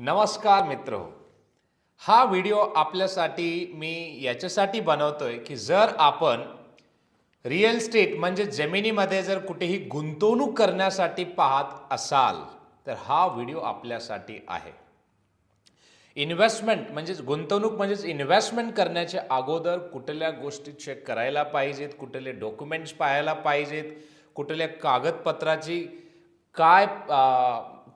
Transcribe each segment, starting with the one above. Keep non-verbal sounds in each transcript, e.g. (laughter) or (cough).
नमस्कार मित्र हो. हा. व्हिडिओ आपल्यासाठी मी याच्यासाठी बनवतोय की जर आपण रिअल स्टेट म्हणजे जमिनीमध्ये जर कुठेही गुंतवणूक करण्यासाठी पाहत असाल तर हा व्हिडिओ आपल्यासाठी आहे. इन्व्हेस्टमेंट म्हणजेच गुंतवणूक म्हणजेच इन्व्हेस्टमेंट करण्याच्या अगोदर कुठल्या गोष्टी चेक करायला पाहिजेत कुठले डॉक्युमेंट्स पाहायला पाहिजेत कुठल्या कागदपत्राची काय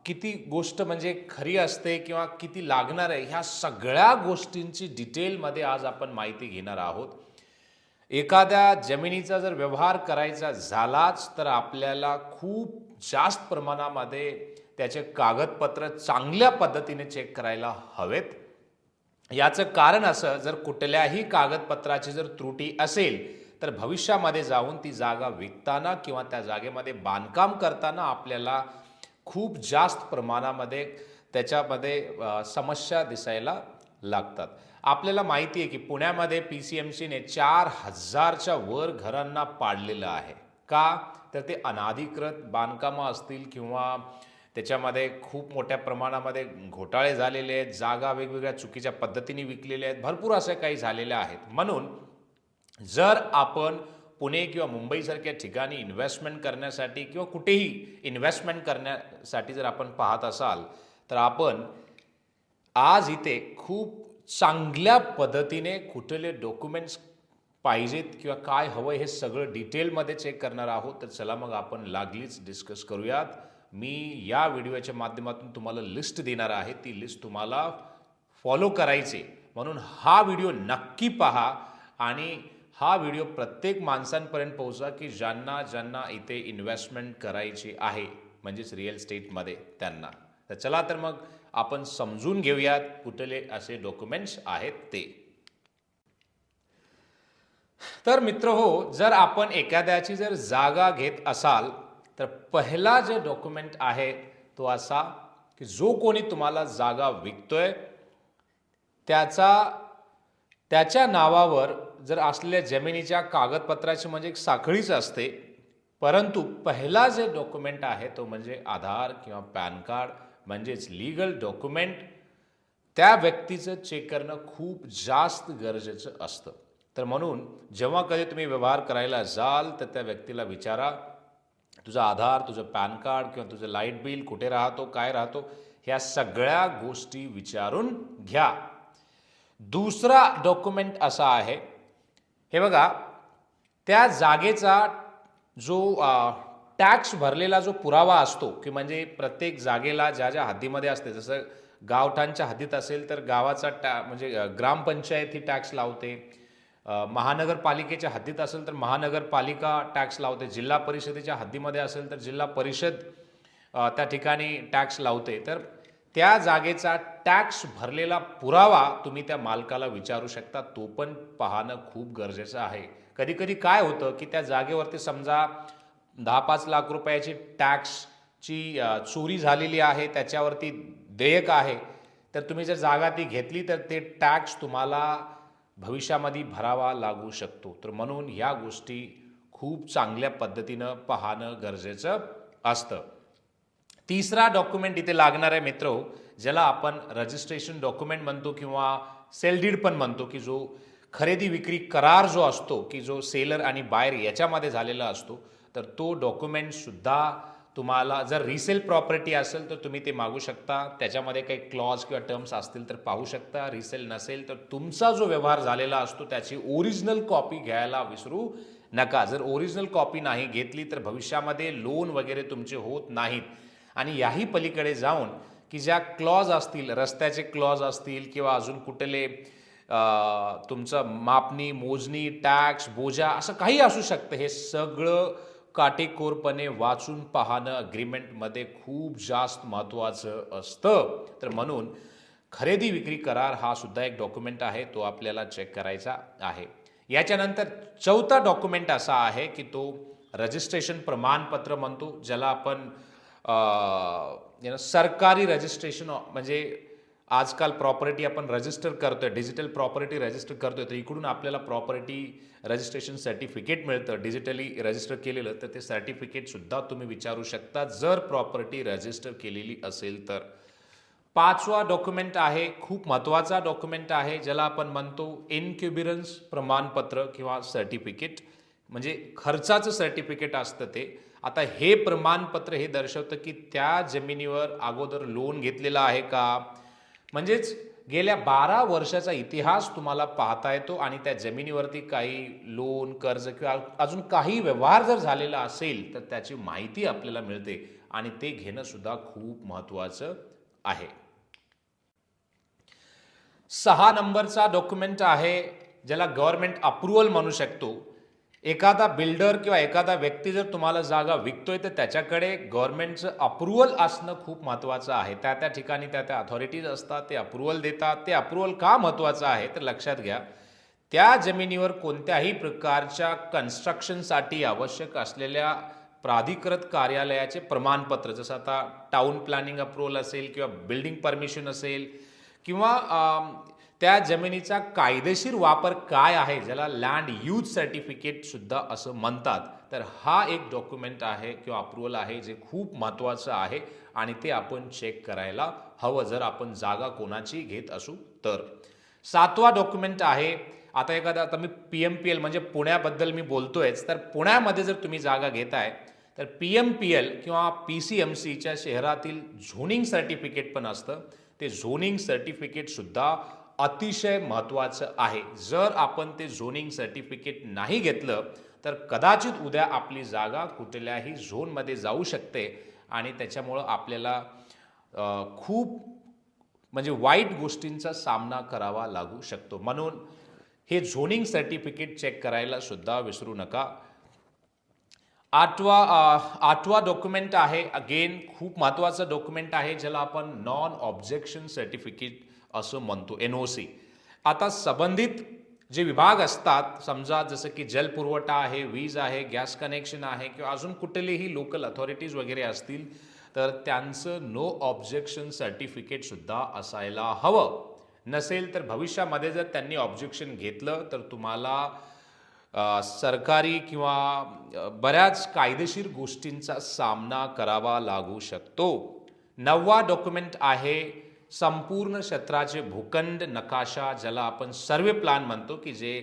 किती गोष्ट म्हणजे खरी असते किंवा किती लागणार आहे ह्या सगळ्या गोष्टींची डिटेलमध्ये आज आपण माहिती घेणार आहोत. एखाद्या जमिनीचा जर व्यवहार करायचा झालाच तर आपल्याला खूप जास्त प्रमाणामध्ये त्याचे कागदपत्र चांगल्या पद्धतीने चेक करायला हवेत. याचं कारण असं जर कुठल्याही कागदपत्राची जर त्रुटी असेल तर भविष्यामध्ये जाऊन ती जागा विकताना किंवा त्या जागेमध्ये बांधकाम करताना आपल्याला खूप जास्त प्रमाणामध्ये त्याच्यामध्ये समस्या दिसायला लागतात. आपल्याला माहिती आहे की पुण्यामध्ये पी सी एम सीने चार हजारच्या वर घरांना पाडलेलं आहे. का? तर ते अनाधिकृत बांधकामं असतील किंवा त्याच्यामध्ये खूप मोठ्या प्रमाणामध्ये घोटाळे झालेले आहेत जागा वेगवेगळ्या चुकीच्या पद्धतीने विकलेल्या आहेत भरपूर असे काही झालेले आहेत. म्हणून जर आपण पुणे किंवा मुंबईसारख्या ठिकाणी इन्व्हेस्टमेंट करण्यासाठी किंवा कुठेही इन्व्हेस्टमेंट करण्यासाठी जर आपण पाहत असाल तर आपण आज इथे खूप चांगल्या पद्धतीने कुठले डॉक्युमेंट्स पाहिजेत किंवा काय हवं हे सगळं डिटेलमध्ये चेक करणार आहोत. तर चला मग आपण लागलीच डिस्कस करूयात. मी या व्हिडिओच्या माध्यमातून तुम्हाला लिस्ट देणार आहे. ती लिस्ट तुम्हाला फॉलो करायचे म्हणून हा व्हिडिओ नक्की पहा आणि हा व्हिडिओ प्रत्येक माणसांपर्यंत पोहोचा की ज्यांना ज्यांना इथे इन्व्हेस्टमेंट करायची आहे म्हणजेच रिअल स्टेटमध्ये त्यांना. तर चला तर मग आपण समजून घेऊयात कुठले असे डॉक्युमेंट्स आहेत ते. तर मित्र हो जर आपण एखाद्याची जर जागा घेत असाल तर पहिला जे डॉक्युमेंट आहे तो असा की जो कोणी तुम्हाला जागा विकतोय त्याचा त्याच्या नावावर जर असलेल्या जमिनीच्या कागदपत्राची म्हणजे एक साखळीच असते परंतु पहिला जे डॉक्युमेंट आहे तो म्हणजे आधार किंवा पॅन कार्ड म्हणजेच लिगल डॉक्युमेंट त्या व्यक्तीचं चेक करणं खूप जास्त गरजेचं असतं. तर म्हणून जेव्हा कधी तुम्ही व्यवहार करायला जाल तर त्या व्यक्तीला विचारा तुझा आधार तुझं पॅन कार्ड किंवा तुझं लाइट बिल कुठे राहतो काय राहतो ह्या सगळ्या गोष्टी विचारून घ्या. दुसरा डॉक्युमेंट असा आहे हे बघा त्या जागेचा जो टॅक्स भरलेला जो पुरावा असतो की म्हणजे प्रत्येक जागेला ज्या ज्या हद्दीमध्ये असते जसं गावठाणच्या हद्दीत असेल तर गावाचा टॅ म्हणजे ग्रामपंचायत ही टॅक्स लावते. महानगरपालिकेच्या हद्दीत असेल तर महानगरपालिका टॅक्स लावते. जिल्हा परिषदेच्या हद्दीमध्ये असेल तर जिल्हा परिषद त्या ठिकाणी टॅक्स लावते. तर त्या जागेचा टॅक्स भरलेला पुरावा तुम्ही त्या मालकाला विचारू शकता. तो पण पाहणं खूप गरजेचं आहे. कधीकधी काय होतं की त्या जागेवरती समजा दहा पाच लाख रुपयाची टॅक्सची चोरी झालेली आहे त्याच्यावरती देयक आहे. तर तुम्ही जर जागा ती घेतली तर ते टॅक्स तुम्हाला भविष्यामध्ये भरावा लागू शकतो. तर म्हणून ह्या गोष्टी खूप चांगल्या पद्धतीनं पाहणं गरजेचं असतं. तिसरा डॉक्युमेंट इथे लागणार आहे मित्र ज्याला आपण रजिस्ट्रेशन डॉक्युमेंट म्हणतो किंवा सेल डीड पण म्हणतो की जो खरेदी विक्री करार जो असतो की जो सेलर आणि बायर याच्यामध्ये झालेला असतो तर तो डॉक्युमेंटसुद्धा तुम्हाला जर रिसेल प्रॉपर्टी असेल तर तुम्ही ते मागू शकता. त्याच्यामध्ये काही क्लॉज किंवा टर्म्स असतील तर पाहू शकता. रिसेल नसेल तर तुमचा जो व्यवहार झालेला असतो त्याची ओरिजिनल कॉपी घ्यायला विसरू नका. जर ओरिजिनल कॉपी नाही घेतली तर भविष्यामध्ये लोन वगैरे तुमचे होत नाहीत. आणि याही पलीकडे जाऊन की ज्या क्लॉज असतील रस्त्याचे क्लॉज असतील किंवा अजून कुठले तुमचं मापणी मोजणी टॅक्स बोजा असं काही असू शकतं. हे सगळं काटेकोरपणे वाचून पाहणं अग्रीमेंटमध्ये खूप जास्त महत्त्वाचं असतं. तर म्हणून खरेदी विक्री करार हा सुद्धा एक डॉक्युमेंट आहे तो आपल्याला चेक करायचा आहे. याच्यानंतर चौथा डॉक्युमेंट असा आहे की तो रजिस्ट्रेशन प्रमाणपत्र म्हणतो ज्याला आपण नो सरकारी रजिस्ट्रेशन म्हणजे आजकाल प्रॉपर्टी आपण रजिस्टर करतोय डिजिटल प्रॉपर्टी रजिस्टर करतोय तर इकडून आपल्याला प्रॉपर्टी रजिस्ट्रेशन सर्टिफिकेट मिळतं. डिजिटली रजिस्टर केलेलं तर ते सर्टिफिकेटसुद्धा तुम्ही विचारू शकता. जर प्रॉपर्टी रजिस्टर केलेली असेल तर. पाचवा डॉक्युमेंट आहे खूप महत्त्वाचा डॉक्युमेंट आहे ज्याला आपण म्हणतो इनक्युबिरन्स प्रमाणपत्र किंवा सर्टिफिकेट म्हणजे खर्चाचं सर्टिफिकेट असतं ते. आता हे प्रमाणपत्र हे दर्शवतं की त्या जमिनीवर अगोदर लोन घेतलेलं आहे का? म्हणजेच गेल्या बारा वर्षाचा इतिहास तुम्हाला पाहता येतो आणि त्या जमिनीवरती काही लोन कर्ज किंवा अजून काही व्यवहार जर झालेला असेल तर त्याची माहिती आपल्याला मिळते आणि ते घेणं सुद्धा खूप महत्त्वाचं आहे. सहा नंबरचा डॉक्युमेंट आहे ज्याला गव्हर्नमेंट अप्रुव्हल म्हणू शकतो. एखादा बिल्डर किंवा एखादा व्यक्ती जर तुम्हाला जागा विकतोय तर त्याच्याकडे गव्हर्नमेंटचं अप्रुव्हल असणं खूप महत्त्वाचं आहे. त्या त्या ठिकाणी त्या त्या अथॉरिटीज असतात ते अप्रुव्हल देतात ते अप्रुव्हल का महत्त्वाचं आहे तर लक्षात घ्या. त्या जमिनीवर कोणत्याही प्रकारच्या कन्स्ट्रक्शनसाठी आवश्यक असलेल्या प्राधिकृत कार्यालयाचे प्रमाणपत्र जसं आता टाऊन प्लॅनिंग अप्रुव्हल असेल किंवा बिल्डिंग परमिशन असेल किंवा त्या जमिनीचा कायदेशीर वापर काय आहे ज्याला लँड यूज सर्टिफिकेट सुद्धा असं म्हणतात तर हा एक डॉक्युमेंट आहे किंवा अप्रुव्हल आहे जे खूप महत्त्वाचं आहे आणि ते आपण चेक करायला हवं जर आपण जागा कोणाची घेत असू तर. सातवा डॉक्युमेंट आहे आता एखादा आता मी पी एम पी एल म्हणजे पुण्याबद्दल मी बोलतोयच तर पुण्यामध्ये जर तुम्ही जागा घेताय तर पी एम पी एल किंवा पी सी एम सीच्या शहरातील झोनिंग सर्टिफिकेट पण असतं. ते झोनिंग सर्टिफिकेट सुद्धा अतिशय महत्त्वाचं आहे. जर आपण ते झोनिंग सर्टिफिकेट नाही घेतलं तर कदाचित उद्या आपली जागा कुठल्याही झोनमध्ये जाऊ शकते आणि त्याच्यामुळं आपल्याला खूप म्हणजे वाईट गोष्टींचा सामना करावा लागू शकतो. म्हणून हे झोनिंग सर्टिफिकेट चेक करायला सुद्धा विसरू नका. आठवा आठवा डॉक्युमेंट आहे. अगेन खूप महत्त्वाचं डॉक्युमेंट आहे ज्याला आपण नॉन ऑब्जेक्शन सर्टिफिकेट असं म्हणतो. एन ओ सी आता संबंधित जे विभाग असतात समजा जसं की जलपुरवठा आहे वीज आहे गॅस कनेक्शन आहे किंवा अजून कुठलेही लोकल अथॉरिटीज वगैरे असतील तर त्यांचं नो ऑब्जेक्शन सर्टिफिकेटसुद्धा असायला हवं. नसेल तर भविष्यामध्ये जर त्यांनी ऑब्जेक्शन घेतलं तर तुम्हाला सरकारी किंवा बऱ्याच कायदेशीर गोष्टींचा सामना करावा लागू शकतो. नववा डॉक्युमेंट आहे संपूर्ण क्षेत्राचे भूखंड नकाशा ज्याला आपण सर्वे प्लॅन म्हणतो की जे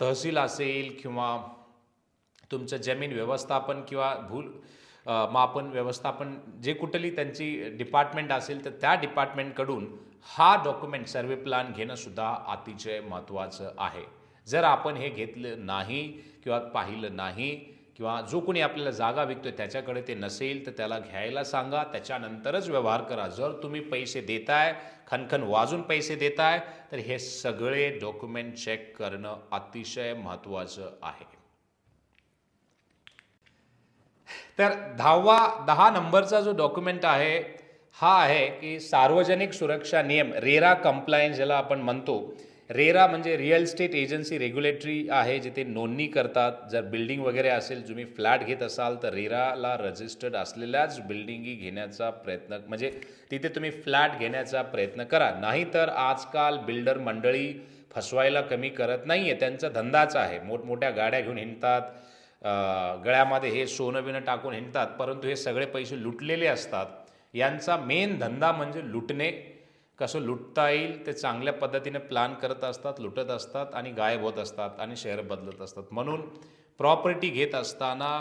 तहसील असेल किंवा तुमचं जमीन व्यवस्थापन किंवा भूल मापन व्यवस्थापन जे कुठली त्यांची डिपार्टमेंट असेल तर त्या डिपार्टमेंटकडून हा डॉक्युमेंट सर्वे प्लॅन घेणंसुद्धा अतिशय महत्त्वाचं आहे. जर आपण हे घेतलं नाही किंवा पाहिलं नाही किंवा जो कोणी आपल्याला जागा विकतोय त्याच्याकडे ते नसेल तर त्याला घ्यायला सांगा. त्याच्यानंतरच व्यवहार करा. जर तुम्ही पैसे देताय खनखन वाजून पैसे देताय तर हे सगळे डॉक्युमेंट चेक करणं अतिशय महत्त्वाचं आहे. तर दहावा दहा नंबरचा जो डॉक्युमेंट आहे हा आहे की सार्वजनिक सुरक्षा नियम रेरा कंप्लायन्स ज्याला आपण म्हणतो रेरा म्हणजे रिअल स्टेट एजन्सी रेग्युलेटरी आहे जिथे नोंदणी करतात. जर बिल्डिंग वगैरे असेल तुम्ही फ्लॅट घेत असाल तर रेराला रजिस्टर्ड असलेल्याच बिल्डिंगी घेण्याचा प्रयत्न म्हणजे तिथे तुम्ही फ्लॅट घेण्याचा प्रयत्न करा. नाहीतर आजकाल बिल्डर मंडळी फसवायला कमी करत नाही आहे त्यांचा धंदाच आहे. मोठमोठ्या गाड्या घेऊन हिंडतात गळ्यामध्ये हे सोनं बिनं टाकून हिंडतात परंतु हे सगळे पैसे लुटलेले असतात. यांचा मेन धंदा म्हणजे लुटणे कसं लुटता येईल ते चांगल्या पद्धतीने प्लॅन करत असतात लुटत असतात आणि गायब होत असतात आणि शहर बदलत असतात. म्हणून प्रॉपर्टी घेत असताना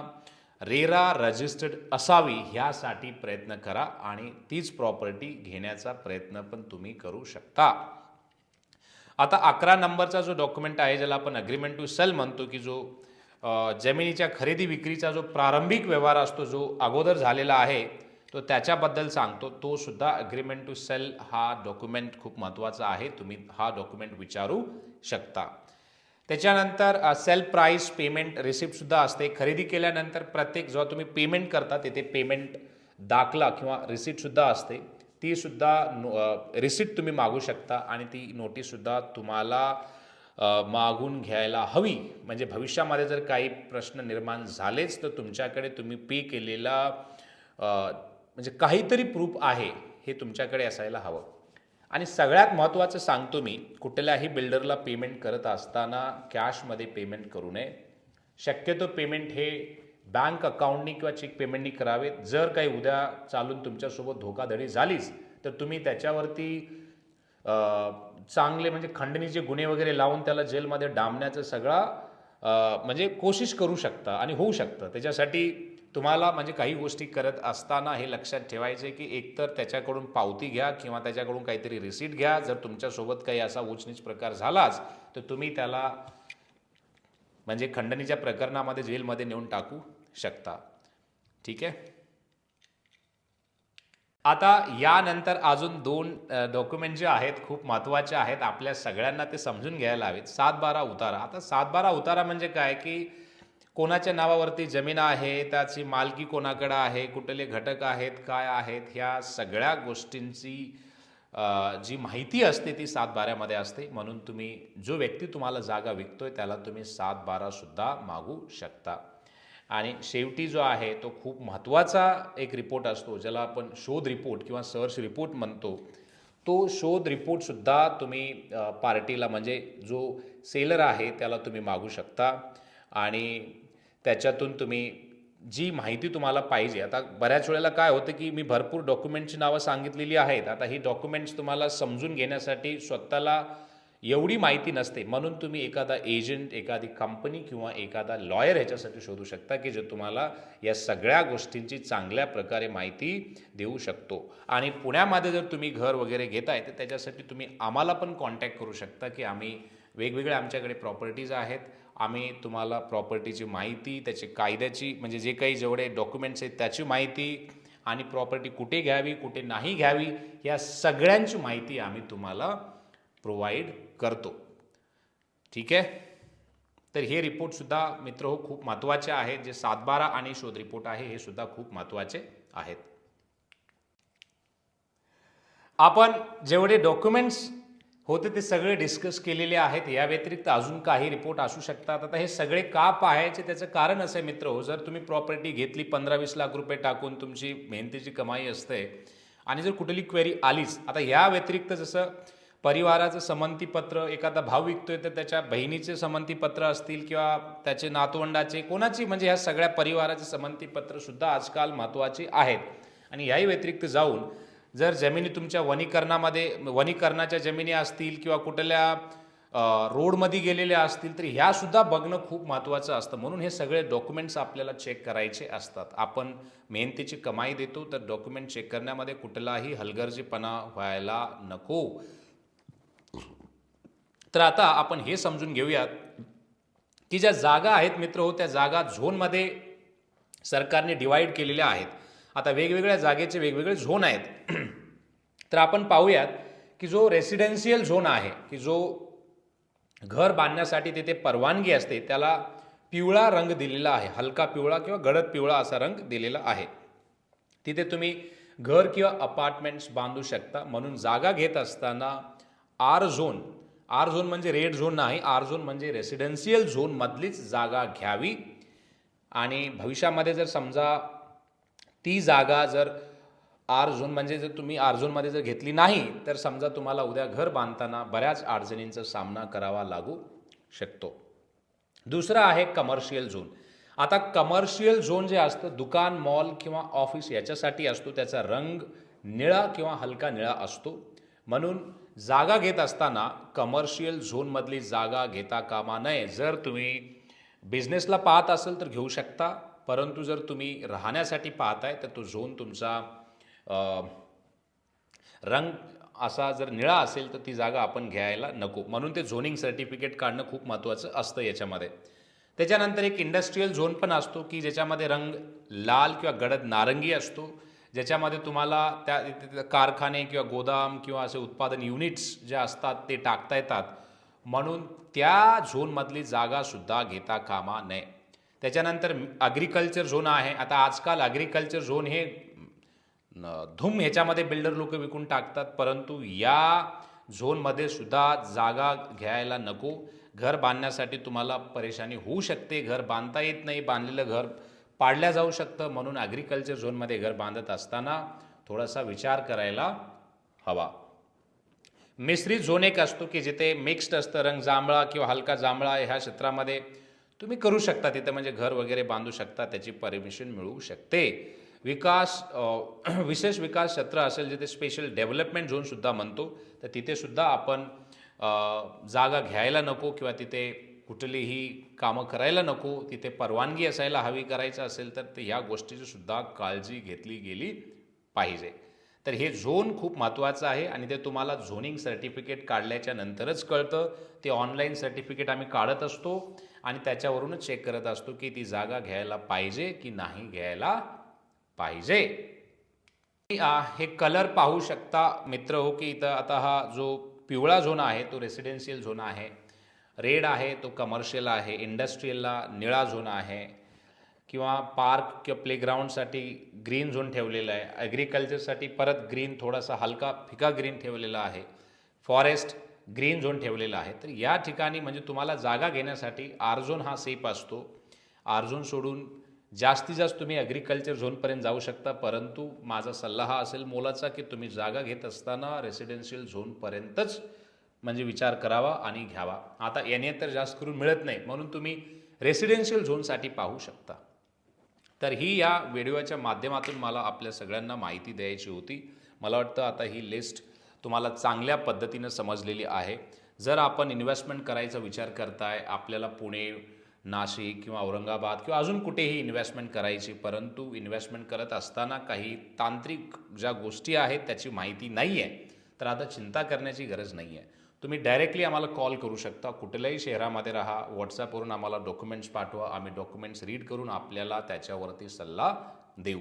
रेरा रजिस्टर्ड असावी ह्यासाठी प्रयत्न करा आणि तीच प्रॉपर्टी घेण्याचा प्रयत्न पण तुम्ही करू शकता. आता अकरा नंबरचा जो डॉक्युमेंट आहे ज्याला आपण अग्रीमेंट टू सेल म्हणतो की जो जमिनीच्या खरेदी विक्रीचा जो प्रारंभिक व्यवहार असतो जो अगोदर झालेला आहे तो त्याच्याबद्दल सांगतो. तो सुद्धा अग्रीमेंट टू सेल हा डॉक्युमेंट खूप महत्त्वाचा आहे. तुम्ही हा डॉक्युमेंट विचारू शकता. त्याच्यानंतर सेल प्राईस पेमेंट रिसिप्टसुद्धा असते. खरेदी केल्यानंतर प्रत्येक जेव्हा तुम्ही पेमेंट करता तिथे पेमेंट दाखला किंवा रिसिप्टसुद्धा असते. तीसुद्धा नो रिसिप्ट तुम्ही मागू शकता आणि ती नोटीससुद्धा तुम्हाला मागून घ्यायला हवी. म्हणजे भविष्यामध्ये जर काही प्रश्न निर्माण झालेच तर तुमच्याकडे तुम्ही पे केलेला म्हणजे काहीतरी प्रूफ आहे हे तुमच्याकडे असायला हवं. आणि सगळ्यात महत्त्वाचं सांगतो मी कुठल्याही बिल्डरला पेमेंट करत असताना कॅशमध्ये पेमेंट करू नये. शक्यतो पेमेंट हे बँक अकाउंटनी किंवा चेक पेमेंटनी करावेत. जर काही उद्या चालून तुमच्यासोबत धोकाधडी झालीच तर तुम्ही त्याच्यावरती चांगले म्हणजे खंडणीचे गुन्हे वगैरे लावून त्याला जेलमध्ये डांबण्याचं सगळा म्हणजे कोशिश करू शकता आणि होऊ शकतं. त्याच्यासाठी तुम्हाला म्हणजे काही गोष्टी करत असताना हे लक्षात ठेवायचे की एकतर त्याच्याकडून पावती घ्या किंवा त्याच्याकडून काहीतरी रिसीट घ्या. जर तुमच्यासोबत काही असा उचनीच प्रकार झालाच तर तुम्ही त्याला म्हणजे खंडणीच्या प्रकरणामध्ये जेलमध्ये नेऊन टाकू शकता. ठीक आहे? आता यानंतर अजून दोन डॉक्युमेंट जे आहेत खूप महत्त्वाचे आहेत. आपल्या सगळ्यांना ते समजून घ्यायला हवेत. सात बारा उतारा. आता सात बारा उतारा म्हणजे काय? की कोणाच्या नावावरती जमीन आहे त्याची मालकी कोणाकडं आहे कुठले घटक आहेत काय आहेत ह्या सगळ्या गोष्टींची जी माहिती असते ती सात बाऱ्यामध्ये असते. म्हणून तुम्ही जो व्यक्ती तुम्हाला जागा विकतोय त्याला तुम्ही सात बारासुद्धा मागू शकता. आणि शेवटी जो आहे तो खूप महत्त्वाचा एक रिपोर्ट असतो ज्याला आपण शोध रिपोर्ट किंवा सर्च रिपोर्ट म्हणतो. तो शोध रिपोर्टसुद्धा तुम्ही पार्टीला म्हणजे जो सेलर आहे त्याला तुम्ही मागू शकता. आणि त्याच्यातून तुम्ही जी माहिती तुम्हाला पाहिजे. आता बऱ्याच वेळेला काय होतं की मी भरपूर डॉक्युमेंटची नावं सांगितलेली आहेत. आता ही डॉक्युमेंट्स तुम्हाला समजून घेण्यासाठी स्वतःला एवढी माहिती नसते. म्हणून तुम्ही एखादा एजंट एखादी कंपनी किंवा एखादा लॉयर ह्याच्यासाठी शोधू शकता की जो तुम्हाला या सगळ्या गोष्टींची चांगल्या प्रकारे माहिती देऊ शकतो. आणि पुण्यामध्ये जर तुम्ही घर वगैरे घेताय तर त्याच्यासाठी तुम्ही आम्हाला पण कॉन्टॅक्ट करू शकता की आम्ही वेगवेगळ्या आमच्याकडे प्रॉपर्टीज आहेत. आम्ही तुम्हाला प्रॉपर्टीची माहिती त्याची कायद्याची म्हणजे जे काही जेवढे डॉक्युमेंट्स आहेत त्याची माहिती आणि प्रॉपर्टी कुठे घ्यावी कुठे नाही घ्यावी या सगळ्यांची माहिती आम्ही तुम्हाला प्रोव्हाइड करतो. ठीक आहे? तर हे रिपोर्टसुद्धा मित्र हो खूप महत्त्वाचे आहेत. जे सातबारा आणि शोध रिपोर्ट आहे हे सुद्धा खूप महत्त्वाचे आहेत. आपण जेवढे डॉक्युमेंट्स होते ते सगळे डिस्कस केलेले आहेत. या व्यतिरिक्त अजून काही रिपोर्ट असू शकतात. आता हे सगळे का पाहायचे? त्याचं कारण असं आहे मित्र हो जर तुम्ही प्रॉपर्टी घेतली पंधरा वीस लाख रुपये टाकून तुमची मेहनतीची कमाई असते आणि जर कुठली क्वेरी आलीच आता या व्यतिरिक्त जसं परिवाराचं संमतीपत्र एखादा भाव विकतोय तर त्याच्या बहिणीचे संमतीपत्र असतील किंवा त्याचे नातवंडाचे कोणाची? म्हणजे ह्या सगळ्या परिवाराचे समंतीपत्रसुद्धा आजकाल महत्त्वाचे आहेत. आणि याही व्यतिरिक्त जाऊन जर जमिनी तुमच्या वनीकरणामध्ये वनीकरणाच्या जमिनी असतील किंवा कुठल्या रोडमध्ये गेलेल्या असतील तर ह्यासुद्धा बघणं खूप महत्त्वाचं असतं. म्हणून हे सगळे डॉक्युमेंट्स आपल्याला चेक करायचे असतात. आपण मेहनतीची कमाई देतो तर डॉक्युमेंट चेक करण्यामध्ये कुठलाही हलगर्जीपणा व्हायला नको. तर आता आपण हे समजून घेऊयात की ज्या जागा आहेत मित्र हो त्या जागा झोनमध्ये सरकारने डिवाईड केलेल्या आहेत. आता वेगवेगळ्या जागेचे वेगवेगळे झोन आहेत. तर आपण पाहूयात की जो रेसिडेन्शियल झोन आहे की जो घर बांधण्यासाठी तिथे परवानगी असते त्याला पिवळा रंग दिलेला आहे. हलका पिवळा किंवा गडद पिवळा असा रंग दिलेला आहे. तिथे तुम्ही घर किंवा अपार्टमेंट्स बांधू शकता. म्हणून जागा घेत असताना आर झोन आर झोन म्हणजे रेड झोन नाही आर झोन म्हणजे रेसिडेन्शियल झोनमधलीच जागा घ्यावी. आणि भविष्यामध्ये जर समजा ती जागा जर आर झोन म्हणजे जर तुम्ही आर झोनमध्ये जर घेतली नाही तर समजा तुम्हाला उद्या घर बांधताना बऱ्याच अडचणींचा सामना करावा लागू शकतो. दुसरं आहे कमर्शियल झोन आता कमर्शियल झोन जे असतं दुकान मॉल किंवा ऑफिस याच्यासाठी असतो त्याचा रंग निळा किंवा हलका निळा असतो. म्हणून जागा घेत असताना कमर्शियल झोनमधली जागा घेता कामा नये. जर तुम्ही बिझनेसला पाहत असेल तर घेऊ शकता परंतु जर तुम्ही राहण्यासाठी पाहताय तर तो झोन तुमचा रंग असा जर निळा असेल तर ती जागा आपण घ्यायला नको. म्हणून ते झोनिंग सर्टिफिकेट काढणं खूप महत्त्वाचं असतं याच्यामध्ये. त्याच्यानंतर एक इंडस्ट्रीयल झोन पण असतो की ज्याच्यामध्ये रंग लाल किंवा गडद नारंगी असतो. ज्याच्यामध्ये तुम्हाला त्या कारखाने किंवा गोदाम किंवा असे उत्पादन युनिट्स जे असतात ते टाकता येतात. म्हणून त्या झोनमधली जागासुद्धा घेता कामा नये. त्याच्यानंतर ॲग्रिकल्चर झोन आहे. आता आजकाल ॲग्रिकल्चर झोन हे धूम ह्याच्यामध्ये बिल्डर लोक विकून टाकतात परंतु या झोनमध्ये सुद्धा जागा घ्यायला नको. घर बांधण्यासाठी तुम्हाला परेशानी होऊ शकते. घर बांधता येत नाही. बांधलेलं घर पाडल्या जाऊ शकतं म्हणून ॲग्रिकल्चर झोनमध्ये घर बांधत असताना थोडासा विचार करायला हवा. मिश्रित झोन एक असतो की जिथे मिक्स्ड असतं. रंग जांभळा किंवा हलका जांभळा ह्या क्षेत्रामध्ये तुम्ही करू शकता. तिथे म्हणजे घर वगैरे बांधू शकता. त्याची परमिशन मिळू शकते. विकास (clears throat) विशेष विकास क्षेत्र असेल जिथे स्पेशल डेव्हलपमेंट झोनसुद्धा म्हणतो तर तिथेसुद्धा आपण जागा घ्यायला नको किंवा तिथे कुठलीही कामं करायला नको तिथे परवानगी असायला हवी करायचं असेल तर ते ह्या गोष्टीची सुद्धा काळजी घेतली गेली पाहिजे. तर हे झोन खूप महत्त्वाचं आहे आणि ते तुम्हाला झोनिंग सर्टिफिकेट काढल्याच्या नंतरच कळतं. ते ऑनलाईन सर्टिफिकेट आम्ही काढत असतो आणि त्याच्यावरूनच चेक करत असतो की ती जागा घ्यायला पाहिजे की नाही घ्यायला पाहिजे. हे कलर पाहू शकता मित्र हो की इथं आता हा जो पिवळा झोन आहे तो रेसिडेन्शियल झोन आहे. रेड आहे तो कमर्शियल आहे. इंडस्ट्रीयलला निळा झोन आहे. किंवा पार्क किंवा प्लेग्राऊंडसाठी ग्रीन झोन ठेवलेला आहे. ॲग्रिकल्चरसाठी परत ग्रीन थोडासा हलका फिका ग्रीन ठेवलेला आहे. फॉरेस्ट ग्रीन झोन ठेवलेला आहे. तर या ठिकाणी म्हणजे तुम्हाला जागा घेण्यासाठी आरझोन हा सेफ असतो. आरझोन सोडून जास्तीत जास्त तुम्ही ॲग्रिकल्चर झोनपर्यंत जाऊ शकता परंतु माझा सल्ला हा असेल मोलाचा की तुम्ही जागा घेत असताना रेसिडेन्शियल झोनपर्यंतच म्हणजे विचार करावा आणि घ्यावा. आता याने तर जास्त करून मिळत नाही म्हणून तुम्ही रेसिडेन्शियल झोनसाठी पाहू शकता. तर ही या व्हिडिओच्या माध्यमातून मला आपल्या सगळ्यांना माहिती द्यायची होती. मला वाटतं आता ही लिस्ट तुम्हाला चांगल्या पद्धतीनं समजलेली आहे. जर आपण इन्व्हेस्टमेंट करायचा विचार करताय आपल्याला पुणे नाशिक किंवा औरंगाबाद किंवा अजून कुठेही इन्व्हेस्टमेंट करायची परंतु इन्व्हेस्टमेंट करत असताना काही तांत्रिक ज्या गोष्टी आहेत त्याची माहिती नाही आहे तर आता चिंता करण्याची गरज नाही आहे तुम्ही डायरेक्टली आम्हाला कॉल करू शकता. कुठल्याही शहरामध्ये राहा व्हॉट्सॲपवरून आम्हाला डॉक्युमेंट्स पाठवा. आम्ही डॉक्युमेंट्स रीड करून आपल्याला त्याच्यावरती सल्ला देऊ.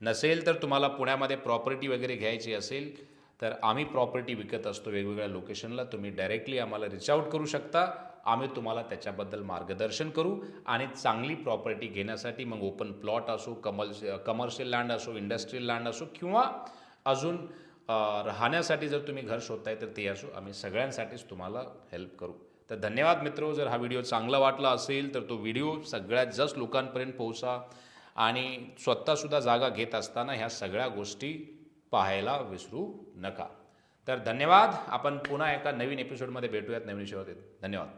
नसेल तर तुम्हाला पुण्यामध्ये प्रॉपर्टी वगैरे घ्यायची असेल तर आम्ही प्रॉपर्टी विकत असतो वेगवेगळ्या लोकेशनला तुम्ही डायरेक्टली आम्हाला रिच आउट करू शकता. आम्ही तुम्हाला त्याच्याबद्दल मार्गदर्शन करू आणि चांगली प्रॉपर्टी घेण्यासाठी मग ओपन प्लॉट असो कमल कमर्शियल लँड असो इंडस्ट्रीयल लँड असो किंवा अजून राहण्यासाठी जर तुम्ही घर शोधताय तर ते असो आम्ही सगळ्यांसाठीच तुम्हाला हेल्प करू. तर धन्यवाद मित्र जर हा व्हिडिओ चांगला वाटला असेल तर तो व्हिडिओ सगळ्यात जास्त लोकांपर्यंत पोहोचा आणि स्वतःसुद्धा जागा घेत असताना ह्या सगळ्या गोष्टी पाहायला विसरू नका. तर धन्यवाद आपण पुन्हा एका नवीन एपिसोडमध्ये भेटूयात नवीन विषयावर धन्यवाद.